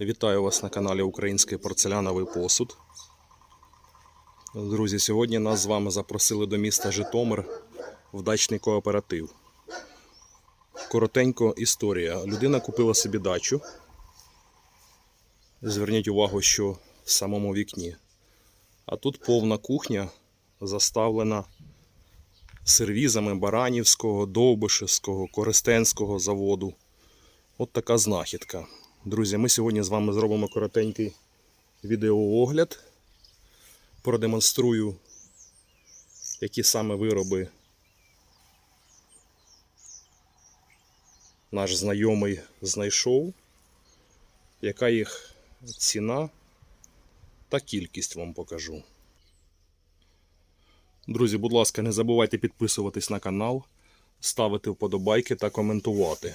Вітаю вас на каналі Український порцеляновий посуд. Друзі, сьогодні нас з вами запросили до міста Житомир в дачний кооператив. Коротенько історія. Людина купила собі дачу. Зверніть увагу, що в самому вікні. А тут повна кухня заставлена сервізами Баранівського, Довбишевського, Користенського заводу. От така знахідка. Друзі, ми сьогодні з вами зробимо коротенький відеоогляд. Продемонструю, які саме вироби наш знайомий знайшов, яка їх ціна та кількість вам покажу. Друзі, будь ласка, не забувайте підписуватись на канал, ставити вподобайки та коментувати.